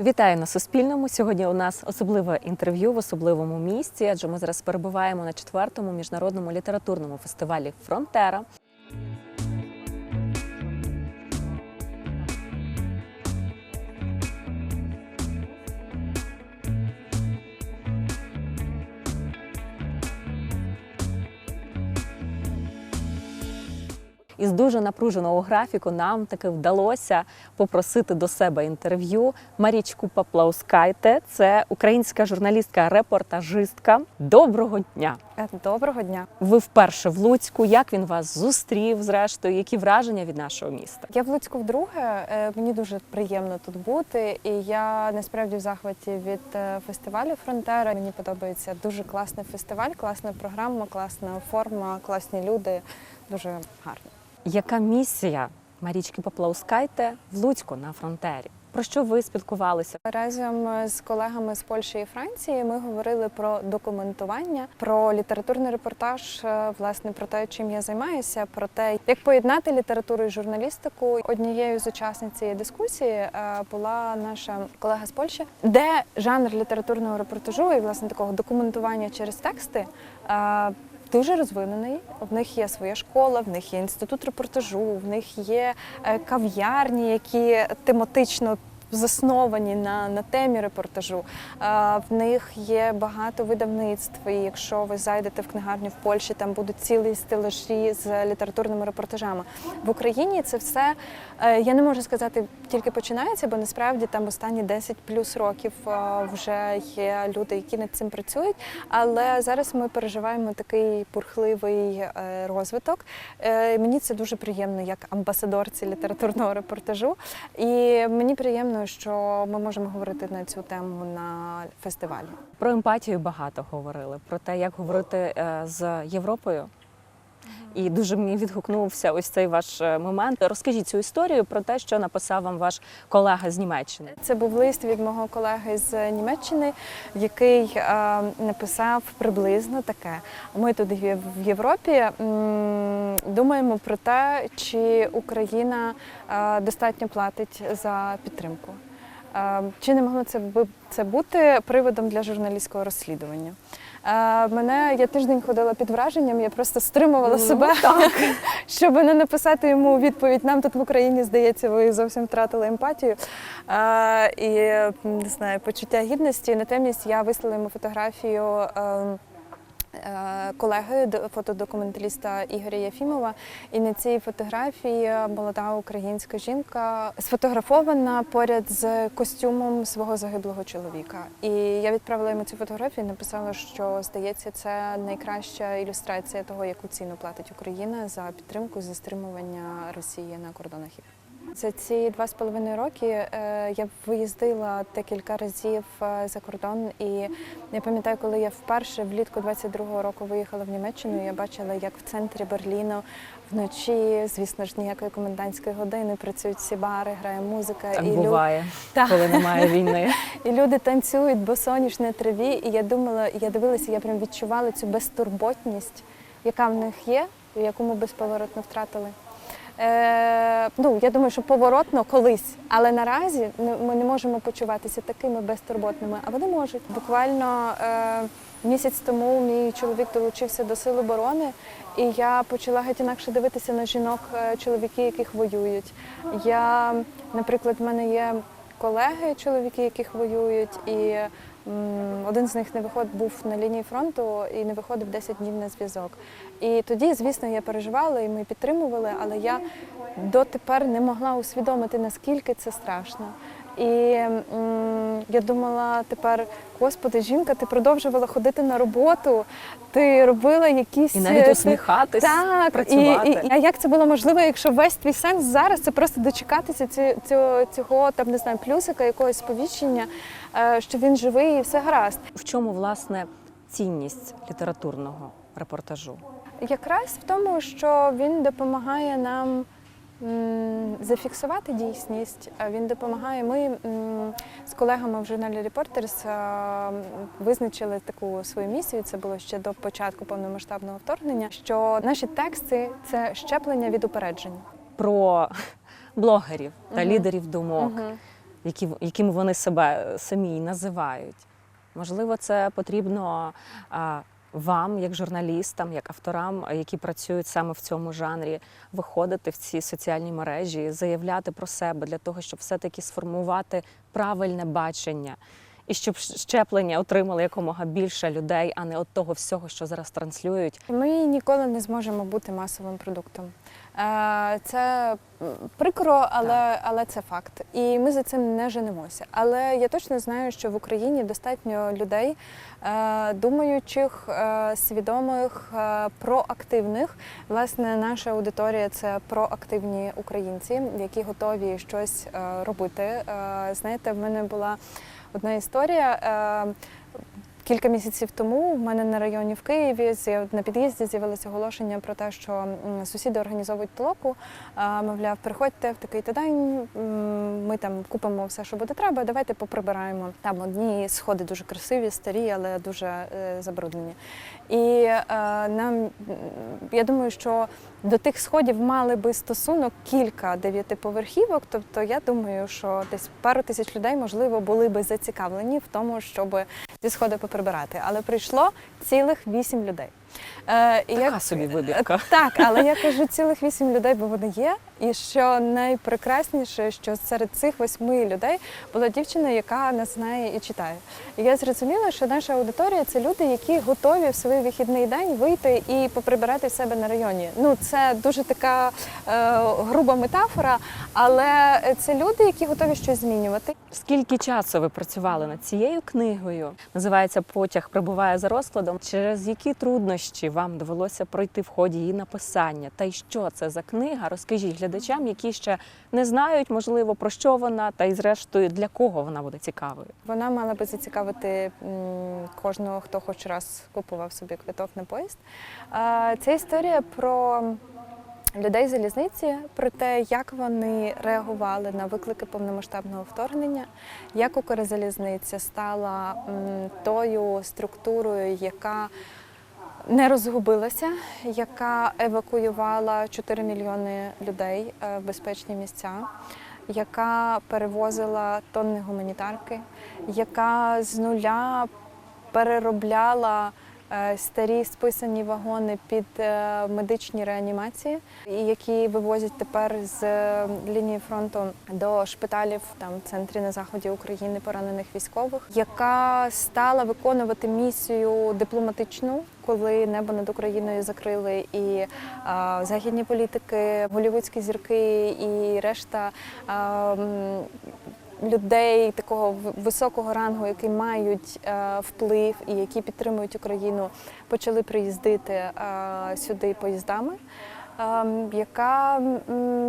Вітаю на Суспільному. Сьогодні у нас особливе інтерв'ю в особливому місці, адже ми зараз перебуваємо на четвертому міжнародному літературному фестивалі Фронтера. Із дуже напруженого графіку нам таки вдалося попросити до себе інтерв'ю Марічку Паплаускайте. Це українська журналістка, репортажистка. Доброго дня! Е, Доброго дня. Ви вперше в Луцьку. Як він вас зустрів? Зрештою, які враження від нашого міста? Я в Луцьку вдруге. Е, Мені дуже приємно тут бути, і я насправді в захваті від е, фестивалю Фронтера. Мені подобається дуже класний фестиваль, класна програма, класна форма, класні люди. Дуже гарно. Яка місія Марічки Паплаускайте в Луцьку на фронтері? Про що ви спілкувалися? Разом з колегами з Польщі і Франції ми говорили про документування, про літературний репортаж, е, власне про те, чим я займаюся, про те, як поєднати літературу і журналістику. Однією з учасниць цієї дискусії е, була наша колега з Польщі, де жанр літературного репортажу і власне такого документування через тексти. Дуже розвинений. В них є своя школа, в них є інститут репортажу, в них є е, кав'ярні, які тематично засновані на, на темі репортажу. В них є багато видавництв. І якщо ви зайдете в книгарню в Польщі, там будуть цілі стелажі з літературними репортажами. В Україні це все е, я не можу сказати, тільки починається, бо насправді там останні 10 плюс років е, вже є люди, які над цим працюють. Але зараз ми переживаємо такий бурхливий е, розвиток. Мені це дуже приємно як амбасадорці літературного репортажу. І мені приємно, що ми можемо говорити на цю тему на фестивалі. Про емпатію багато говорили, про те, як говорити е, з Європою. І дуже мені відгукнувся ось цей ваш е, момент. Розкажіть цю історію про те, що написав вам ваш колега з Німеччини. Це був лист від мого колеги з Німеччини, який е, написав приблизно таке: ми тут в Європі м, думаємо про те, чи Україна е, достатньо платить за підтримку. Е, Чи не могло це це бути приводом для журналістського розслідування? Е, Мене я тиждень ходила під враженням, я просто стримувала Ну, себе, щоб не написати йому відповідь. Нам тут в Україні здається, ви зовсім втратили емпатію е, і не знаю, почуття гідності. Натомість я вислала йому фотографію. Е, Колеги фотодокументаліста Ігоря Єфімова, і на цій фотографії молода українська жінка сфотографована поряд з костюмом свого загиблого чоловіка. І я відправила йому цю фотографію і написала, що здається, це найкраща ілюстрація того, яку ціну платить Україна за підтримку за стримування Росії на кордонах. За ці два з половиною роки е, я виїздила декілька разів е, за кордон, і я пам'ятаю, коли я вперше влітку 22-го року виїхала в Німеччину, я бачила, як в центрі Берліну вночі, звісно ж, ніякої комендантської години працюють всі бари, грає музика, Так і, буває, Так. коли немає війни. і люди танцюють босоніж на траві. І я думала, я дивилася, я прям відчувала цю безтурботність, яка в них є, яку ми безповоротно втратили. Е, ну, я думаю, що поворотно колись, але наразі ми не можемо почуватися такими безтурботними, а вони можуть. Буквально е, місяць тому мій чоловік долучився до сил оборони, і я почала геть інакше дивитися на жінок, е, чоловіки, яких воюють. Я, наприклад, в мене є колеги, чоловіки, яких воюють, і один з них не виход був на лінії фронту і не виходив 10 днів на зв'язок. І тоді, звісно, я переживала, і ми підтримували, але я дотепер не могла усвідомити, наскільки це страшно. І м, я думала тепер, господи, жінка, ти продовжувала ходити на роботу, ти робила якісь І навіть е, усміхатись, так, працювати. І, і, а як це було можливо, якщо весь твій сенс зараз це просто дочекатися цього, цього там не знаю, плюсика, якогось сповіщення, е, що він живий і все гаразд. В чому власне цінність літературного репортажу? Якраз в тому, що він допомагає нам зафіксувати дійсність. Він допомагає. Ми з колегами в журналі Reporters визначили таку свою місію. Це було ще до початку повномасштабного вторгнення. Що наші тексти це щеплення від упереджень. Про блогерів та Мгм. лідерів думок. Мгм. які, якими вони себе самі називають. Можливо, це потрібно вам, як журналістам, як авторам, які працюють саме в цьому жанрі, виходити в ці соціальні мережі, заявляти про себе для того, щоб все-таки сформувати правильне бачення. І щоб щеплення отримали якомога більше людей, а не от того всього, що зараз транслюють. Ми ніколи не зможемо бути масовим продуктом. Е, Це прикро, але, але це факт. І ми за цим не женемося. Але я точно знаю, що в Україні достатньо людей, е, думаючих, е, свідомих, проактивних. Власне, наша аудиторія це проактивні українці, які готові щось робити. Знаєте, в мене була одна історія. Кілька місяців тому в мене на районі в Києві на під'їзді з'явилося оголошення про те, що сусіди організовують толоку. Мовляв, приходьте в такий-то день, ми там купимо все, що буде треба. Давайте поприбираємо. Там одні сходи дуже красиві, старі, але дуже е, забруднені. І е, нам я думаю, що до тих сходів мали би стосунок кілька дев'ятиповерхівок. Тобто, я думаю, що десь пару тисяч людей можливо були би зацікавлені в тому, щоб ці сходи поприбирати. Але прийшло цілих вісім людей. Е, і як собі вибірка. Так, але я кажу цілих вісім людей, бо вони є. І що найпрекрасніше, що серед цих восьми людей була дівчина, яка нас знає і читає. І я зрозуміла, що наша аудиторія це люди, які готові в свій вихідний день вийти і поприбирати в себе на районі. Ну це дуже така е, груба метафора, але це люди, які готові щось змінювати. Скільки часу ви працювали над цією книгою? Називається Потяг прибуває за розкладом. Через які труднощі вам довелося пройти в ході її написання? Та й що це за книга? Розкажіть глядачам, які ще не знають, можливо, про що вона, та й зрештою для кого вона буде цікавою. Вона мала би зацікавити кожного, хто хоч раз купував собі квиток на поїзд. Це історія про людей залізниці, про те, як вони реагували на виклики повномасштабного вторгнення, як Укрзалізниця стала тою структурою, яка не розгубилася, яка евакуювала 4 мільйони людей е, в безпечні місця, яка перевозила тонни гуманітарки, яка з нуля переробляла е, старі списані вагони під е, медичні реанімації, які вивозять тепер з лінії фронту до шпиталів там в центрі на заході України поранених військових, яка стала виконувати місію дипломатичну, коли небо над Україною закрили і а, західні політики, голівудські зірки і решта. а, людей такого високого рангу, які мають е, вплив і які підтримують Україну, почали приїздити е, сюди поїздами, яка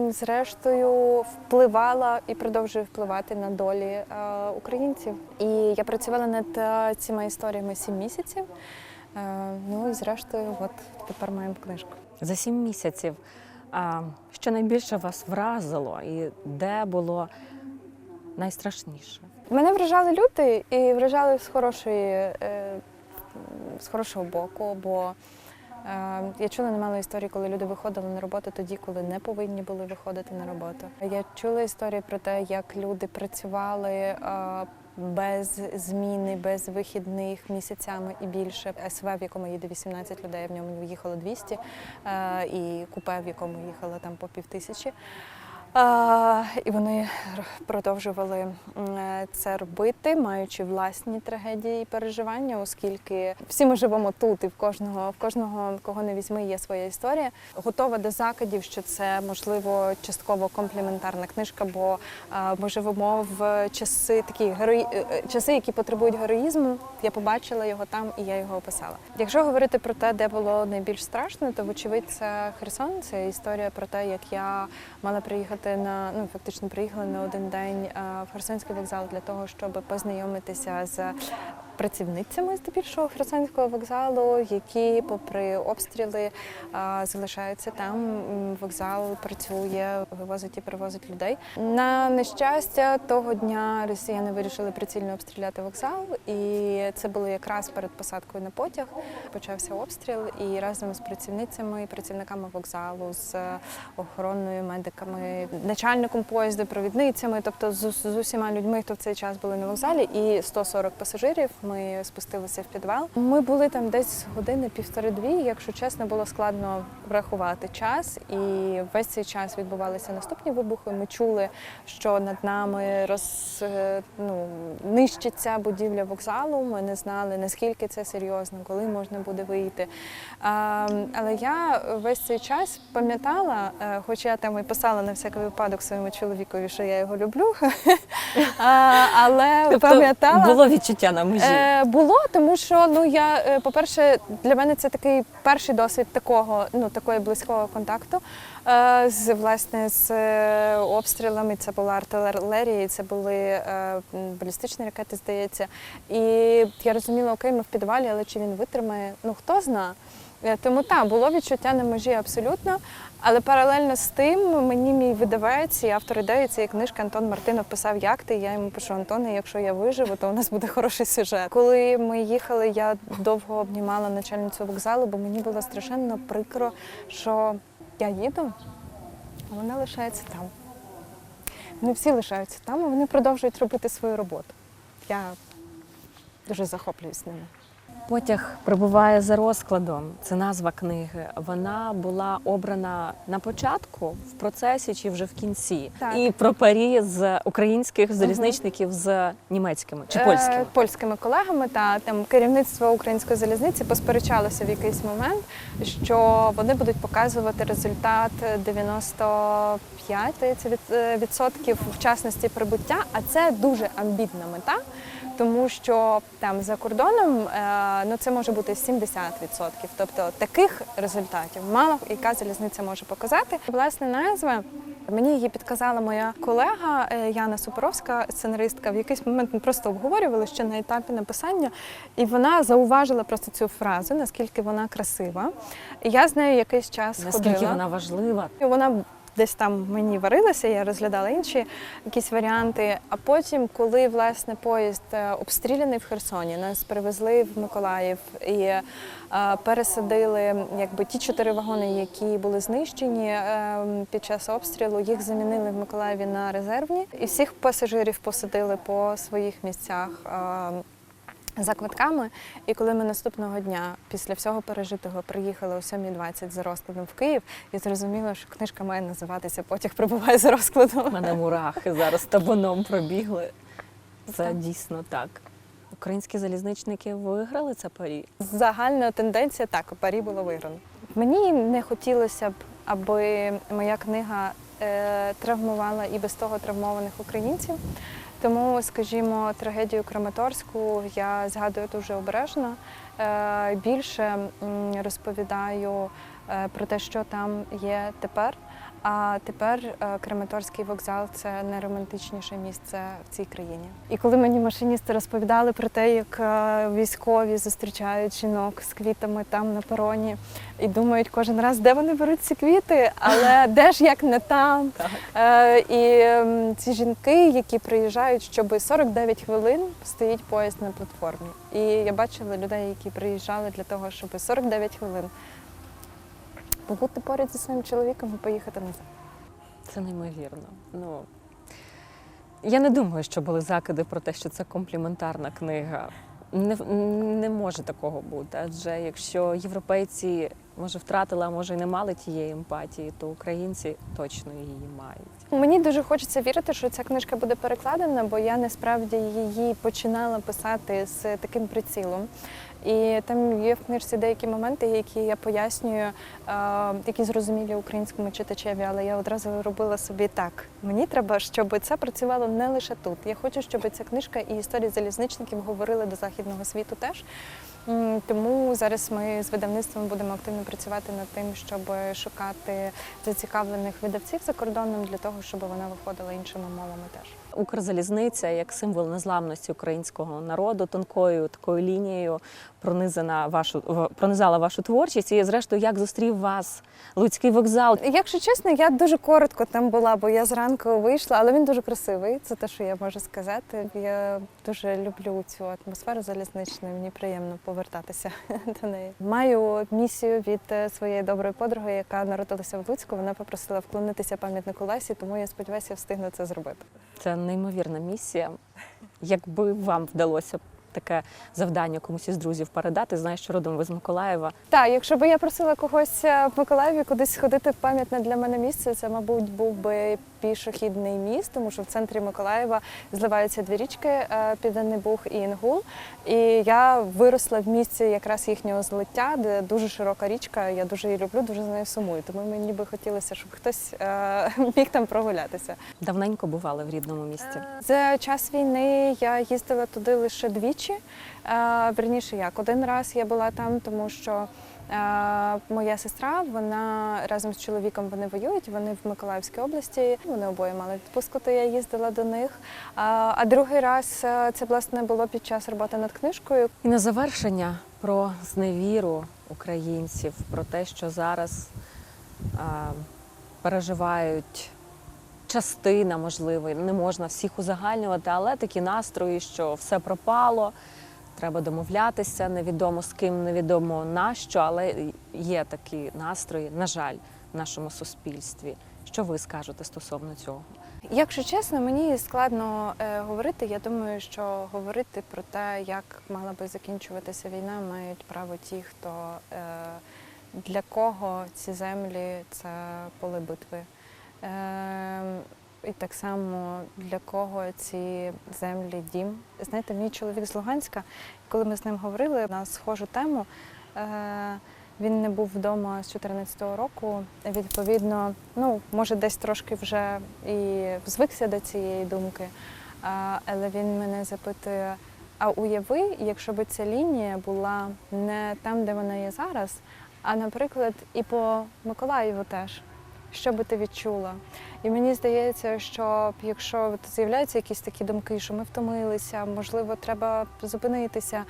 зрештою впливала і продовжує впливати на долі українців. І я працювала над цими історіями сім місяців. Е, Ну і зрештою, от тепер маємо книжку. За сім місяців. А, що найбільше вас вразило, і де було найстрашніше? Мене вражали люди і вражали з хорошої, е, з хорошого боку, бо я чула немало історій, коли люди виходили на роботу тоді, коли не повинні були виходити на роботу. Я чула історії про те, як люди працювали. е, Без зміни, без вихідних місяцями і більше. СВ, в якому їде 18 людей, в ньому їхало 200, е, і купе, в якому їхало там по півтисячі. І вони продовжували це робити, маючи власні трагедії і переживання, оскільки всі ми живемо тут, і в кожного, в кожного, кого не візьми, є своя історія. Готова до закидів, що це можливо частково компліментарна книжка, бо ми живемо в часи такі герої... е, е, часи, які потребують героїзму. Я побачила його там і я його описала. Якщо говорити про те, де було найбільш страшно, то вочевидь це Херсон. Це історія про те, як я мала приїхати на ну фактично приїхали на один день в Херсонський вокзал для того, щоб познайомитися з працівницями здебільшого Херсонського вокзалу, які, попри обстріли, залишаються там. Вокзал працює, вивозить і привозить людей. На нещастя, того дня росіяни вирішили прицільно обстріляти вокзал, і це було якраз перед посадкою на потяг. Почався обстріл, і разом з працівницями і працівниками вокзалу, з охоронною медиками, начальником поїзду, провідницями, тобто з, усіма людьми, хто в цей час були на вокзалі, і 140 пасажирів. Ми спустилися в підвал. Ми були там десь години півтори-дві. Якщо чесно, було складно врахувати час, і весь цей час відбувалися наступні вибухи. Ми чули, що над нами роз е, ну, нищиться будівля вокзалу. Ми не знали наскільки це серйозно, коли можна буде вийти. А, але я весь цей час пам'ятала, е, хоч я там і писала на всякий випадок своєму чоловікові, що я його люблю. а, але пам'ятала. Тобто було відчуття на межі. Е, було, тому що ну я, е, по-перше, для мене це такий перший досвід такого, ну такої близького контакту е, з власне з е, обстрілами. Це була артилерія, це були е, балістичні ракети, здається. І я розуміла, окей, ми в підвалі, але чи він витримає? Ну хто зна. Тому так, було відчуття на межі абсолютно. Але паралельно з тим мені мій видавець і автор ідеї цієї книжки Антон Мартинов писав, як ти. Я йому пишу Антоне, якщо я виживу, то у нас буде хороший сюжет. Коли ми їхали, я довго обнімала начальницю вокзалу, бо мені було страшенно прикро, що я їду, а вона лишається там. Вони всі лишаються там, і вони продовжують робити свою роботу. Я дуже захоплююсь ними. Потяг прибуває за розкладом. Це назва книги. Вона була обрана на початку, в процесі чи вже в кінці. Так. І про парі з українських залізничників з німецькими чи польськими. Е, польськими колегами та там керівництво української залізниці посперечалося в якийсь момент, що вони будуть показувати результат 95 здається, від, е, відсотків вчасності прибуття, а це дуже амбітна мета. Тому що там за кордоном е, ну це може бути 70%. Тобто таких результатів мало яка залізниця може показати. Власне назва Мені її підказала моя колега е, Яна Супоровська, сценаристка. В якийсь момент ми просто обговорювали ще на етапі написання, і вона зауважила просто цю фразу, наскільки вона красива. Я з нею якийсь час Наскільки ходила. вона важлива? Вона десь там мені варилася, я розглядала інші якісь варіанти. А потім, коли власне поїзд е, обстріляний в Херсоні, нас привезли в Миколаїв і е, пересадили якби ті чотири вагони, які були знищені е, під час обстрілу. Їх замінили в Миколаєві на резервні, і всіх пасажирів посадили по своїх місцях. За квитками, і коли ми наступного дня після всього пережитого приїхали о 7.20 за розкладом в Київ, я зрозуміла, що книжка має називатися Потяг прибуває за У розкладом. мене мурахи зараз табуном пробігли. Це Так. дійсно так. Українські залізничники виграли це парі. Загальна тенденція так, парі було виграно. Мені не хотілося б, аби моя книга е, травмувала і без того травмованих українців. Тому, скажімо, трагедію Краматорську я згадую дуже обережно. Е, більше розповідаю е, про те, що там є тепер. А тепер е, Краматорський вокзал це найромантичніше місце в цій країні. І коли мені машиністи розповідали про те, як е, військові зустрічають жінок з квітами там на пероні і думають кожен раз, де вони беруть ці квіти, але де ж як не там. Так. Е, І ці жінки, які приїжджають, щоб 49 хвилин стоїть поїзд на платформі. І я бачила людей, які приїжджали для того, щоб 49 хвилин побути поряд зі своїм чоловіком і поїхати назад. Це неймовірно. Ну я не думаю, що були закиди про те, що це компліментарна книга. Не, не може такого бути. Адже якщо європейці може втратили, а може і не мали тієї емпатії, то українці точно її мають. Мені дуже хочеться вірити, що ця книжка буде перекладена, бо я насправді її починала писати з таким прицілом. І там є в книжці деякі моменти, які я пояснюю, е, які зрозумілі українському читачеві, але я одразу робила собі так. Мені треба, щоб це працювало не лише тут. Я хочу, щоб ця книжка і історії залізничників говорили до західного світу теж. Тому зараз ми з видавництвом будемо активно працювати над тим, щоб шукати зацікавлених видавців за кордоном для того, щоб вона виходила іншими мовами теж. Укрзалізниця як символ незламності українського народу, тонкою такою лінією пронизана вашу пронизала вашу творчість. І зрештою, як зустрів вас Луцький вокзал? Якщо чесно, я дуже коротко там була, бо я зранку вийшла, але він дуже красивий. Це те, що я можу сказати. Я дуже люблю цю атмосферу залізничну. Мені приємно повертатися до неї. Маю місію від е, своєї доброї подруги, яка народилася в Луцьку. Вона попросила вклонитися пам'ятнику Лесі, тому я сподіваюся, я встигну це зробити. Це неймовірна місія. Якби вам вдалося таке завдання комусь із друзів передати, Знаєш, що родом ви з Миколаєва. Так, якщо б я просила когось е, в Миколаєві кудись сходити в пам'ятне для мене місце, це, мабуть, був би пішохідний міст, тому що в центрі Миколаєва зливаються дві річки е, Південний Буг і Інгул. І я виросла в місці якраз їхнього злиття, де дуже широка річка. Я дуже її люблю, дуже за нею сумую. Тому мені би хотілося, щоб хтось е, міг там прогулятися. Давненько бували в рідному місті. За час війни я їздила туди лише двічі. Е, Верніше як один раз я була там, тому що е, моя сестра, вона разом з чоловіком вони воюють. Вони в Миколаївській області. Вони обоє мали відпустку, то я їздила до них. А, а другий раз е, це власне було під час роботи над книжкою. І на завершення про зневіру українців, про те, що зараз а, переживають частина, можливо, не можна всіх узагальнювати, але такі настрої, що все пропало, треба домовлятися, невідомо з ким, невідомо на що, але є такі настрої, на жаль, в нашому суспільстві. Що ви скажете стосовно цього? Якщо чесно, мені складно е, говорити. Я думаю, що говорити про те, як мала би закінчуватися війна, мають право ті, хто е, для кого ці землі це поле битви. Е, і так само для кого ці землі дім. Знаєте, мій чоловік з Луганська, коли ми з ним говорили на схожу тему. Е, він не був вдома з 14-го року. Відповідно, ну може десь трошки вже і звикся до цієї думки. Але він мене запитує: а уяви, якщо б ця лінія була не там, де вона є зараз, а наприклад, і по Миколаєву теж. Що би ти відчула? І мені здається, що якщо з'являються якісь такі думки, що ми втомилися, можливо, треба зупинитися,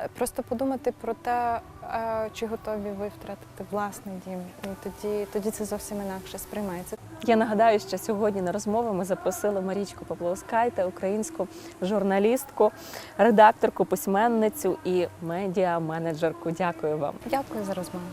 е, просто подумати про те, е, чи готові ви втратити власний дім. І тоді, тоді це зовсім інакше сприймається. Я нагадаю, що сьогодні на розмову ми запросили Марічку Поплоускайте, українську журналістку, редакторку, письменницю і медіа-менеджерку. Дякую вам. Дякую за розмову.